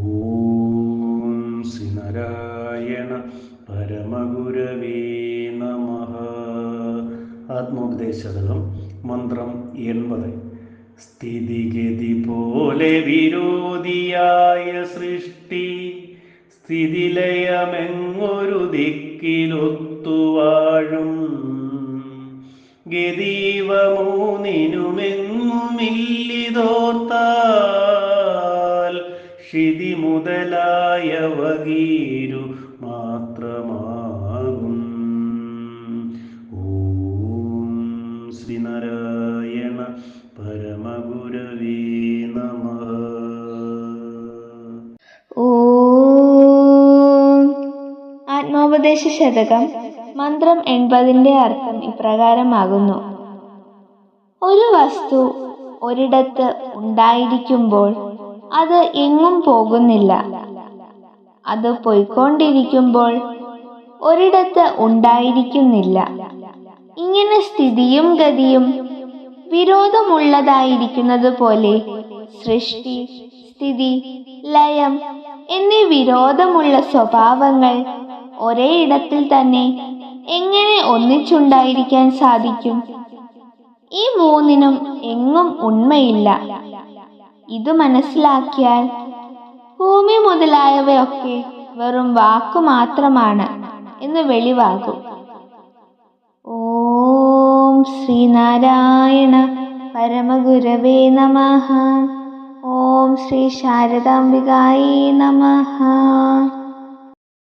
ഓം ശ്രീനാരായണ പരമഗുരവേ നമ. ആത്മോപദേശതകം മന്ത്രം എൺപത്. സ്ഥിതിഗതി പോലെ വിരോധിയായ സൃഷ്ടി സ്ഥിതിലയമെങ്ങൊരു ദിക്കിലൊത്തുവാഴും ഗതീവ മൂന്നിനുമെങ്ങുമില്ലിതോർത്താൽ ക്ഷിതി മുതലായവ വകീരു മാത്രമാകും. ഓം ശ്രീനാരായണ പരമഗുരവേ നമ. ആത്മോപദേശ ശതകം. മന്ത്രം എൺപതിന്റെ അർത്ഥം ഇപ്രകാരമാകുന്നു. ഒരു വസ്തു ഒരിടത്ത് ഉണ്ടായിരിക്കുമ്പോൾ അത് എങ്ങും പോകുന്നില്ല. അത് പോയിക്കൊണ്ടിരിക്കുമ്പോൾ ഒരിടത്ത് ഉണ്ടായിരിക്കുന്നില്ല. ഇങ്ങനെ സ്ഥിതിയും ഗതിയും വിരോധമുള്ളതായിരിക്കുന്നത് പോലെ സൃഷ്ടി സ്ഥിതി ലയം എന്നീ വിരോധമുള്ള സ്വഭാവങ്ങൾ ഒരേ ഇടത്തിൽ തന്നെ എങ്ങനെ ഒന്നിച്ചുണ്ടായിരിക്കാൻ സാധിക്കും? ഈ മൂന്നിനും എങ്ങും ഉണ്മയില്ല. ഇത് മനസ്സിലാക്കിയാൽ ഭൂമി മുതലായവയൊക്കെ വെറും വാക്കു മാത്രമാണ് എന്ന് വെളിവാകും. ഓം ശ്രീനാരായണ പരമഗുരവേ നമ. ഓം ശ്രീ ശാരദാംബികായേ നമഃ.